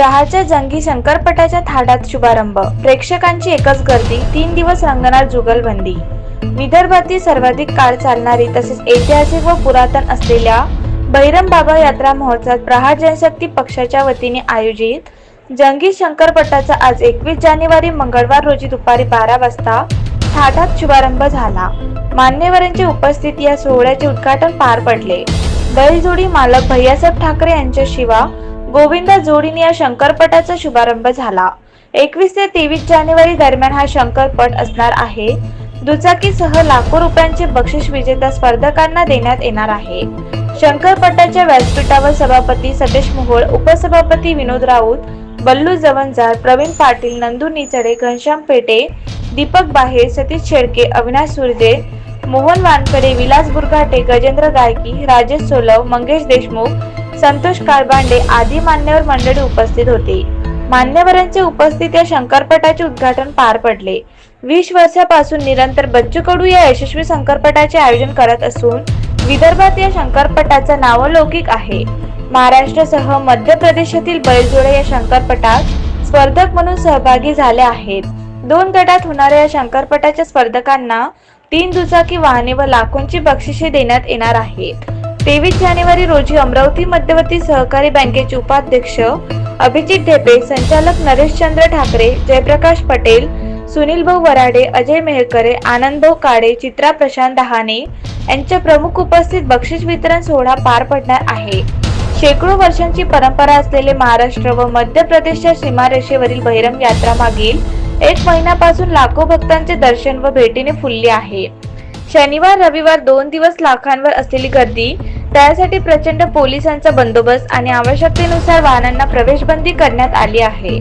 प्रहारच्या जंगी शंकरपटाच्या थाटात शुभारंभ. प्रेक्षकांची एकच गर्दी तीन दिवस रंगणार जुगलबंदी. विदर्भातील सर्वाधिक काळ चालणारी तसेच ऐतिहासिक व पुरातन असलेल्या बैरम बाबा यात्रा महोत्सवात प्रहार जनशक्ती पक्षाच्या वतीने आयोजित जंगी शंकरपटाचा आज एकवीस जानेवारी मंगळवार रोजी दुपारी बारा वाजता थाटात शुभारंभ झाला. मान्यवरांची उपस्थिती या सोहळ्याचे उद्घाटन पार पडले. बैलजोडी मालक भैयासाहेब ठाकरे यांच्या शिवा गोविंदा जोडीने या शंकरपटाचा शुभारंभ झाला. एकवीस ते तेवीस जानेवारी दरम्यान हा शंकरपट असणार आहे. दुचाकीसह लाखो रुपयांचे बक्षीस विजेत्या स्पर्धकांना देण्यात येणार आहे. शंकरपटाच्या व्यासपीठावर सभापती सतीश मोहोळ उपसभापती विनोद राऊत बल्लू जवंजार प्रवीण पाटील नंदू निचडे घनश्याम पेटे दीपक बाहेर सतीश शेळके अविनाश सुरजे मोहन वानकडे विलास बुरघाटे गजेंद्र गायकी राजेश सोलव मंगेश देशमुख संतोष काळबांडे आदी मान्यवर मंडळी उपस्थित होते. मान्यवरांच्या उपस्थित या शंकरपटाचे उद्घाटन पार पडले. वीस वर्षापासून निरंतर बच्चू कडू या यशस्वी शंकरपटाचे आयोजन करत असून विदर्भात या शंकरपटाचा नावलौकिक आहे. महाराष्ट्रासह मध्य प्रदेशातील बैलजोडे या शंकरपटात स्पर्धक म्हणून सहभागी झाले आहेत. दोन गटात होणाऱ्या या शंकरपटाच्या स्पर्धकांना तीन दुचाकी वाहने व लाखोंची बक्षिसे देण्यात येणार आहेत. तेवीस जानेवारी रोजी अमरावती मध्यवर्ती सहकारी बँकेचे उपाध्यक्ष अभिजित ढेपे संचालक नरेशचंद्र ठाकरे जयप्रकाश पटेल सुनील भाऊ वराडे अजय मेहकरे आनंदभाऊ काळे चित्रा प्रशांत दहाने यांच्या प्रमुख उपस्थित बक्षीस वितरण सोहळा पार पडणार आहे. शेकडो वर्षांची परंपरा असलेले महाराष्ट्र व मध्य प्रदेशच्या सीमारेषेवरील बहिरम यात्रा मागील एक महिन्यापासून लाखो भक्तांचे दर्शन व भेटीने फुलले आहे. शनिवार रविवार दोन दिवस लाखांवर असलेली गर्दी त्यासाठी प्रचंड पोलिसांचा बंदोबस्त आणि आवश्यकतेनुसार वाहनांना प्रवेशबंदी करण्यात आली आहे.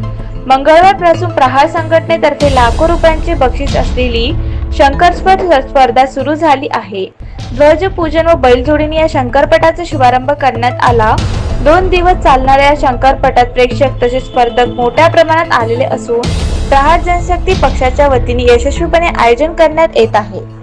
मंगळवारपासून प्रहार संघटनेतर्फे लाखो रुपयांचे बक्षीस असलेली शंकरस्पद स्पर्धा सुरू झाली आहे. ध्वजपूजन व बैलजोडीने या शंकरपटाचा शुभारंभ करण्यात आला. दोन दिवस चालणाऱ्या या शंकरपटात प्रेक्षक तसेच स्पर्धक मोठ्या प्रमाणात आलेले असून प्रहार जनशक्ती पक्षाच्या वतीने यशस्वीपणे आयोजन करण्यात येत आहे.